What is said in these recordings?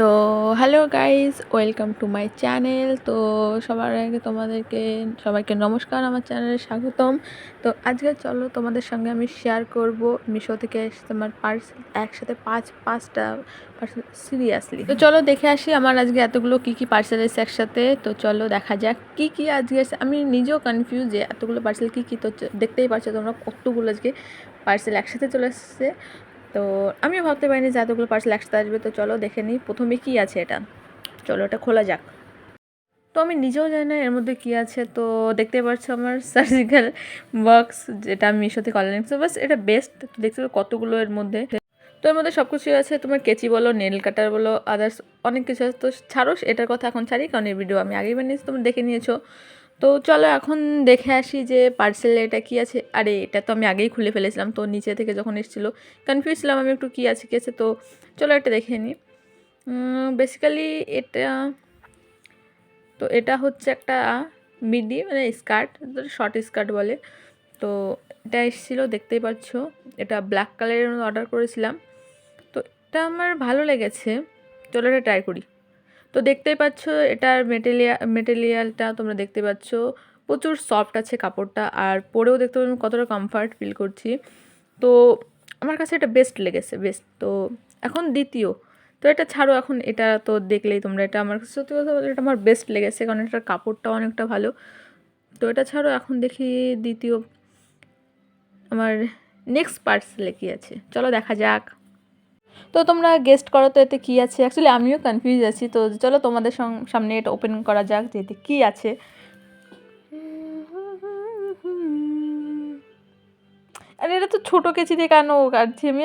তো hello guys welcome to my channel তো সবার আগে তোমাদেরকে, সবাইকে নমস্কার, আমার চ্যানেলে স্বাগতম। তো আজকে চলো তোমাদের সঙ্গে আমি শেয়ার করব মিশো থেকে এসে আমার পার্সেল একসাথে পাঁচ, পাঁচটা পার্সেল সিরিয়াসলি তো চলো দেখে আসি আমার আজকে এতগুলো কি কি পার্সেল এসেছে একসাথে। তো চলো দেখা যাক কি কি আজকে এসে আমি নিজেও কনফিউজ যে এতগুলো পার্সেল কি কি, তো দেখতেই পারছ তোমরা কতগুলো আজকে পার্সেল একসাথে চলে এসেছে। তো আমিও ভাবতে পারিনি যে এতগুলো পার্সেল একসাথে আসবে, তো চলো দেখে নিই। প্রথমে কি আছে এটা? চলো এটা খোলা যাক। তো আমি নিজেও জানি না এর মধ্যে কী আছে। তো দেখতে পাচ্ছ আমার সার্জিক্যাল বক্স যেটা আমি মিশো থেকে অনলাইন বাস এটা বেস্ট তো দেখতে পাচ্ছ কতগুলো এর মধ্যে। তো এর মধ্যে সব কিছুই আছে। তোমার কেচি বলো নেল কাটার বলো আদার্স অনেক কিছু আছে। তো ছাড়ো, এটার কথা এখন ছাড়ি, কারণ এই ভিডিও আমি আগেই বানিয়েছি, তোমরা দেখে নিয়েছো। তো চলো এখন দেখে আসি যে পার্সেলে এটা কি আছে। আরে, এটা তো আমি আগেই খুলে ফেলেছিলাম, তো নিচে থেকে যখন এসেছিল কনফিউজ ছিলাম আমি একটু কী আছে কী আছে, তো চলো এটা দেখে নিই বেসিক্যালি এটা, তো এটা হচ্ছে একটা মিডি মানে স্কার্ট শর্ট স্কার্ট বলে। তো এটা এসেছিল, দেখতেই পাচ্ছ, এটা ব্ল্যাক কালারের অর্ডার করেছিলাম। তো এটা আমার ভালো লেগেছে, চলো এটা ট্রাই করি। তো দেখতেই পাচ্ছ, এটার মেটেরিয়াল মেটেরিয়ালটা তোমরা দেখতে পাচ্ছ। প্রচুর সফট আছে কাপড়টা, আর পরেও দেখতে পাচ্ছ কতটা কমফর্ট ফিল করছি। তো আমার কাছে এটা বেস্ট লেগেছে বেস্ট তো এখন দ্বিতীয়। তো এটা ছাড়ো, এখন এটা তো দেখলেই তোমরা এটা আমার কাছে সত্যি কথা বলতে এটা আমার বেস্ট লেগেছে, কারণ এটার কাপড়টা অনেকটা ভালো। তো এটা ছাড়ো, এখন দেখি দ্বিতীয়। আমার নেক্সট পার্সেলে কী আছে? চলো দেখা যাক। তো তোমরা গেস্ট করো তো এতে কী আছে? অ্যাকচুয়ালি আমিও কনফিউজ আছি, তো চলো তোমাদের সামনে এটা ওপেন করা যাক যে এতে কী আছে। আরে, এটা তো ছোটো কেচি দিয়ে কেন কাটছি আমি?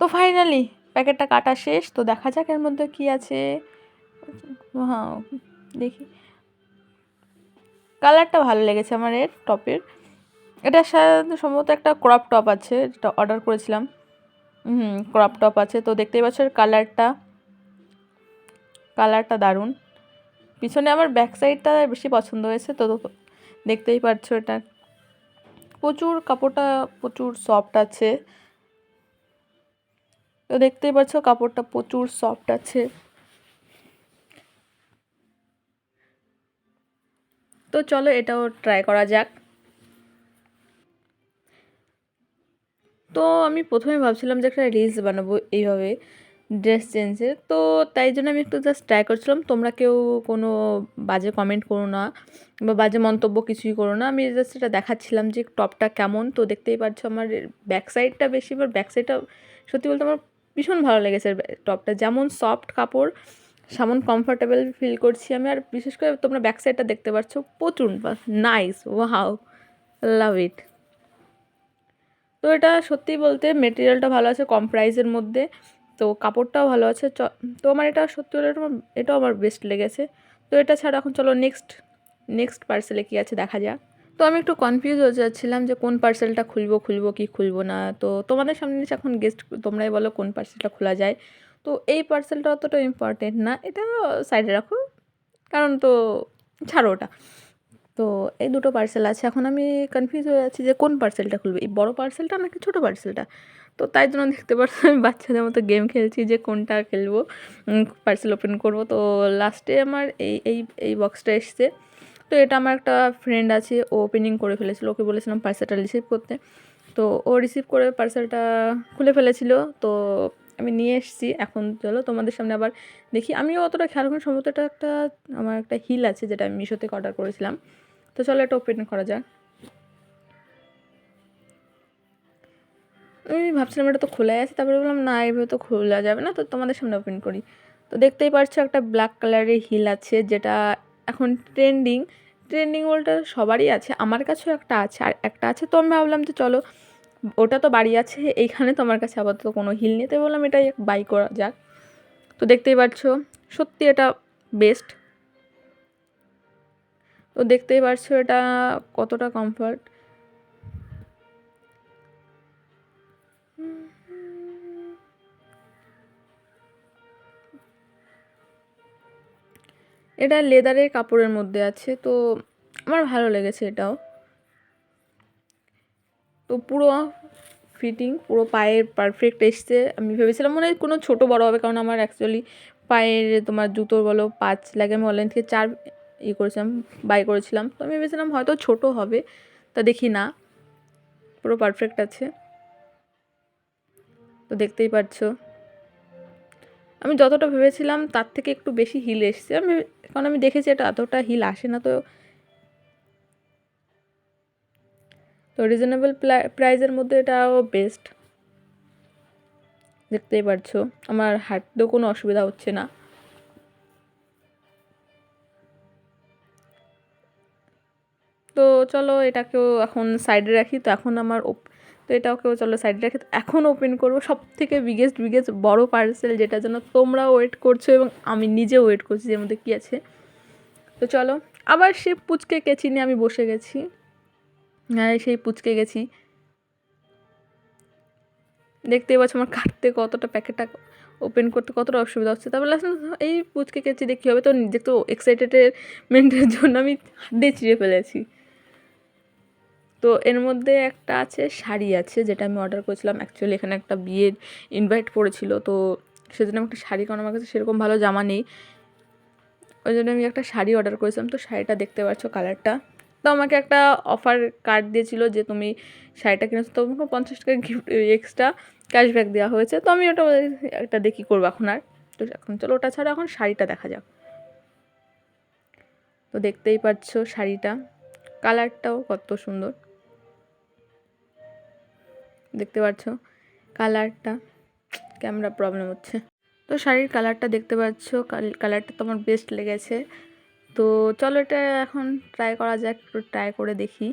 তো ফাইনালি প্যাকেটটা কাটা শেষ, তো দেখা যাক এর মধ্যে কী আছে। হ্যাঁ দেখি। কালারটা ভালো লেগেছে আমার এর টপের। এটা সম্ভবত একটা ক্রপ টপ আছে, যেটা অর্ডার করেছিলাম। হুম ক্রপ টপ আছে। তো দেখতেই পাচ্ছ কালারটা। কালারটা দারুণ। পিছনে আমার ব্যাক সাইডটা বেশি পছন্দ হয়েছে, তো দেখতেই পাচ্ছ এটা। প্রচুর কাপড়টা, প্রচুর সফট আছে। তো দেখতেই পাচ্ছ কাপড়টা প্রচুর সফট আছে। চলো এটাও ট্রাই করা যাক। তো আমি প্রথমে ভাবছিলাম যে একটা রিলস বানাবো এইভাবে ড্রেস চেঞ্জের তো তাই জন্য আমি একটু জাস্ট ট্রাই করছিলাম। তোমরা কেউ কোনো বাজে কমেন্ট করো না বা বাজে মন্তব্য কিছুই করো না। আমি জাস্ট এটা দেখাচ্ছিলাম যে টপটা কেমন। তো দেখতেই পাচ্ছ আমার ব্যাক সাইডটা বেশি এবার ব্যাক সাইডটা সত্যি বলতে আমার ভীষণ ভালো লেগেছে। টপটা যেমন সফট কাপড় সেমন কমফোর্টেবল ফিল করছি আমি। আর বিশেষ করে তোমরা ব্যাক সাইডটা দেখতে পাচ্ছ প্রচুর নাইস ওয়াও লাভ ইট তো এটা সত্যি বলতে মেটেরিয়ালটা ভালো আছে কম প্রাইসের মধ্যে, তো কাপড়টাও ভালো আছে। তো আমার এটা সত্যি এটাও আমার বেস্ট লেগেছে। তো এটা ছাড়া এখন চলো নেক্সট নেক্সট পার্সেলে কী আছে দেখা যাক। তো আমি একটু কনফিউজ হয়ে যাচ্ছিলাম যে কোন পার্সেলটা খুলবো খুলবো কি খুলবো না। তো তোমাদের সামনে এখন গেস্ট তোমরাই বলো কোন পার্সেলটা খোলা যায়। তো এই পার্সেলটা অতটা ইম্পর্টেন্ট না। এটা সাইডে রাখো, কারণ তো ছাড়ো ওটা। তো এই দুটো পার্সেল আছে। এখন আমি কনফিউজ হয়ে যাচ্ছি যে কোন পার্সেলটা খুলবে? এই বড় পার্সেলটা নাকি ছোটো পার্সেলটা তো তাই জন্য দেখতে পাচ্ছ আমি বাচ্চাদের মতো গেম খেলছি যে কোনটা খেলব পার্সেল ওপেন করব। তো লাস্টে আমার এই এই এই বক্সটা এসছে। তো এটা আমার একটা ফ্রেন্ড আছে, ও ওপেনিং করে ফেলেছিল। ওকে বলেছিলাম পার্সেলটা রিসিভ করতে। তো ও রিসিভ করে পার্সেলটা খুলে ফেলেছিল। তো আমি নিয়ে এসেছি। এখন চলো তোমাদের সামনে আবার দেখি। আমিও অতটা খেয়াল করি সম্ভবত এটা একটা, আমার একটা হিল আছে যেটা আমি মিশো থেকে অর্ডার করেছিলাম। তো চলো এটা ওপেন করা যাক। আমি ভাবছিলাম এটা তো খোলাই আছে, তারপরে বললাম, না, এভাবে তো খোলা যাবে না। তো তোমাদের সামনে ওপেন করি। তো দেখতেই পারছ একটা ব্ল্যাক কালারের হিল আছে যেটা এখন ট্রেন্ডিং ট্রেন্ডিং বলতে সবারই আছে, আমার কাছেও একটা আছে। আর একটা আছে, তো আমি ভাবলাম যে চলো ওটা তো বাড়ি আছে, এইখানে তোমার কাছে আপাতত কোনো হিল নিতে বললাম এটাই বাই করা যাক। তো দেখতেই পাচ্ছ সত্যি এটা বেস্ট তো দেখতেই পারছ এটা কতটা কমফর্ট এটা লেদারের কাপড়ের মধ্যে আছে, তো আমার ভালো লেগেছে এটাও। তো পুরো ফিটিং পুরো পায়ের পারফেক্ট এসছে। আমি ভেবেছিলাম মনে হয় কোনো ছোটো বড় হবে, কারণ আমার অ্যাকচুয়ালি পায়ের তোমার জুতো বলো, পাঁচ লাগে আমি অনলাইন থেকে চার ই করেছিলাম বাই করেছিলাম। তো আমি ভেবেছিলাম হয়তো ছোট হবে, তা দেখি না। পুরো পারফেক্ট আছে। তো দেখতেই পাচ্ছ আমি যতটা ভেবেছিলাম তার থেকে একটু বেশি হিল এসছে। আমি, কারণ আমি দেখেছি এটা এতটা হিল আসে না, তো তো রিজনেবল প্রাইজের মধ্যে এটাও বেস্ট দেখতেই পারছ, আমার হাঁটতেও কোনো অসুবিধা হচ্ছে না। তো চলো এটাকেও এখন সাইডে রাখি, তো এখন আমার তো এটাকেও চলো সাইডে রাখি এখন ওপেন করব সব থেকে বিগেস্ট বিগেস্ট বড় পার্সেল যেটা যেন তোমরা ওয়েট করছ এবং আমি নিজে ওয়েট করছি যে মধ্যে কী আছে। তো চলো, আবার সে পুচকে কেচি নিয়ে আমি বসে গেছি। সেই পুচকে গেছি। দেখতেই পাচ্ছ আমার কাটতে কতটা প্যাকেটটা ওপেন করতে কতটা অসুবিধা হচ্ছে। তারপর লাস্ট এই পুচকে গেছি দেখি হবে তো নিজে তো এক্সাইটেডমেন্টের জন্য আমি হাত দিয়ে চিড়ে ফেলেছি। তো এর মধ্যে একটা আছে, শাড়ি আছে, যেটা আমি অর্ডার করেছিলাম। অ্যাকচুয়ালি এখানে একটা বিয়ের ইনভাইট পড়েছিল, তো সেজন্য আমি একটা শাড়ি কারণ আমার কাছে সেরকম ভালো জামা নেই। ওই জন্য আমি একটা শাড়ি অর্ডার করেছিলাম। তো শাড়িটা দেখতে পাচ্ছ কালারটা তো আমাকে একটা অফার কার্ড দিয়েছিল যে তুমি শাড়িটা কিনেছো, তো আমাকে পঞ্চাশ টাকা গিফট এক্সট্রা ক্যাশব্যাক দেওয়া হয়েছে। তো আমি ওটা একটা দেখি করব এখন আর। তো এখন চলো, ওটা ছাড়া এখন শাড়িটা দেখা যাক। তো দেখতেই পাচ্ছ শাড়িটা। কালারটাও কত সুন্দর। দেখতে পাচ্ছ কালারটা, ক্যামেরা প্রবলেম হচ্ছে। তো শাড়ির কালারটা দেখতে পাচ্ছ কালারটা তোমার বেস্ট লেগেছে। তো চলো এটা এখন ট্রাই করা যাক, একটু ট্রাই করে দেখি।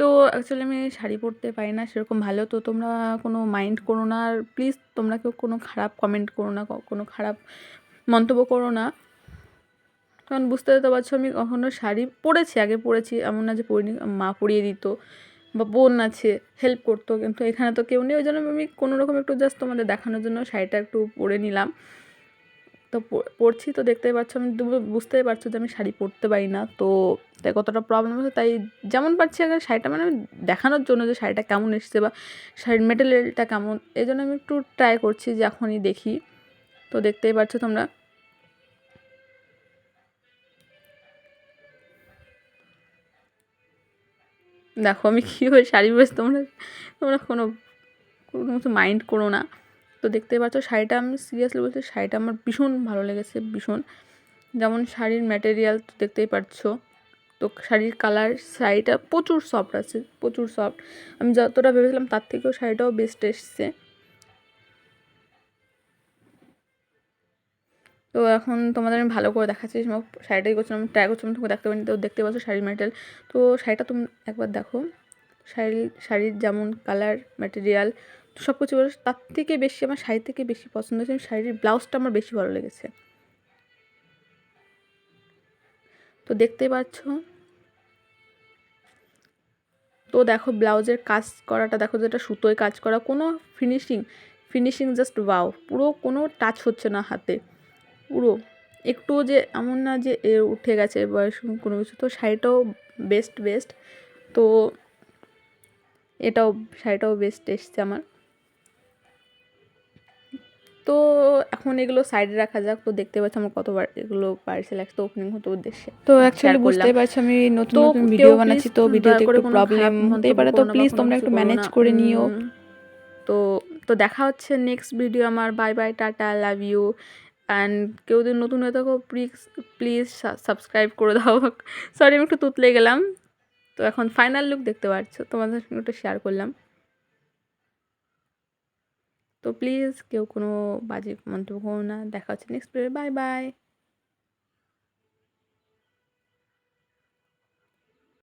তো অ্যাকচুয়ালি আমি শাড়ি পরতে পারি না, সেরকম ভালো। তো তোমরা কোনো মাইন্ড করো না, আর প্লিজ তোমরা কেউ কোনো খারাপ কমেন্ট করো না কোনো খারাপ মন্তব্য করো না। কারণ বুঝতে তো পারছ, আমি কখনো শাড়ি পরেছি, আগে পরেছি, এমন না যে পরিনি, মা পরিয়ে দিত বা বোন আছে হেল্প করতো। কিন্তু এখানে তো কেউ নেই, ওই জন্য আমি কোনো রকম একটু জাস্ট তোমাদের দেখানোর জন্য শাড়িটা একটু পরে নিলাম। তো পরছি তো দেখতেই পাচ্ছ, আমি বুঝতেই পারছ যে আমি শাড়ি পরতে পারি না। তো তাই কতটা প্রবলেম হচ্ছে তাই যেমন পারছি আগে শাড়িটা মানে দেখানোর জন্য যে শাড়িটা কেমন এসছে বা শাড়ির মেটেরিয়ালটা কেমন এই জন্য আমি একটু ট্রাই করছি যে এখনই দেখি। তো দেখতেই পাচ্ছ তোমরা। দেখো আমি কীভাবে শাড়ি পরেছি তোমরা তোমরা কোনো কোনো কিছু মাইন্ড করো না। তো দেখতে পাচ্ছ, শাড়িটা আমি সিরিয়াসলি বলছি শাড়িটা আমার ভীষণ ভালো লেগেছে, ভীষণ। যেমন শাড়ির ম্যাটেরিয়াল তো দেখতেই পাচ্ছ, তো শাড়ির কালার শাড়িটা প্রচুর সফট আছে, প্রচুর সফট আমি যতটা ভেবেছিলাম তার থেকেও শাড়িটাও বেস্ট এসছে। তো এখন তোমাদের আমি ভালো করে দেখাচ্ছি শাড়িটাই করছিলাম ট্রাই করছিলাম তোমাকে দেখতে পারিনি তো দেখতে পাচ্ছ শাড়ির ম্যাটেরিয়াল তো শাড়িটা তুমি একবার দেখো, শাড়ি, শাড়ির যেমন কালার ম্যাটেরিয়াল সব কিছু তার থেকে বেশি আমার শাড়ি থেকে বেশি পছন্দ হয়েছে। শাড়ির ব্লাউজটা আমার বেশি ভালো লেগেছে। তো দেখতে পাচ্ছ? তো দেখো, ব্লাউজের কাজ করাটা, দেখো যেটা সুতোয় কাজ করা, কোনো ফিনিশিং ফিনিশিং জাস্ট ওয়াও পুরো কোনো টাচ হচ্ছে না হাতে। পুরো একটু যে এমন না যে এ উঠে গেছে বয়স কোনো কিছু। তো শাড়িটাও বেস্ট বেস্ট তো এটাও, শাড়িটাও বেস্ট এসছে আমার। তো এখন এগুলো সাইডে রাখা যাক। তো দেখতে পাচ্ছি আমার কতবার এগুলো পার্সেল একটা ওপেনিং হতো উদ্দেশ্যে। তো অ্যাকচুয়ালি বুঝতেই পারছি আমি নতুন নতুন ভিডিও বানাচ্ছি তো ভিডিওতে একটু প্রবলেম হতেই পারে তো প্লিজ তোমরা একটু ম্যানেজ করে নিও। তো তো দেখা হচ্ছে নেক্সট ভিডিও আমার। Bye bye tata love you and কেউ যদি নতুন হয়ে থাকো প্লিজ প্লিজ সাবস্ক্রাইব করে দাও। সরি আমি একটু তুতলে গেলাম। তো এখন ফাইনাল লুক দেখতে পাচ্ছ তোমাদের সঙ্গে একটু শেয়ার করলাম। তো প্লিজ কেউ কোনো বাজে মন্তব্য করো না। দেখা হচ্ছে নেক্সট বাই বাই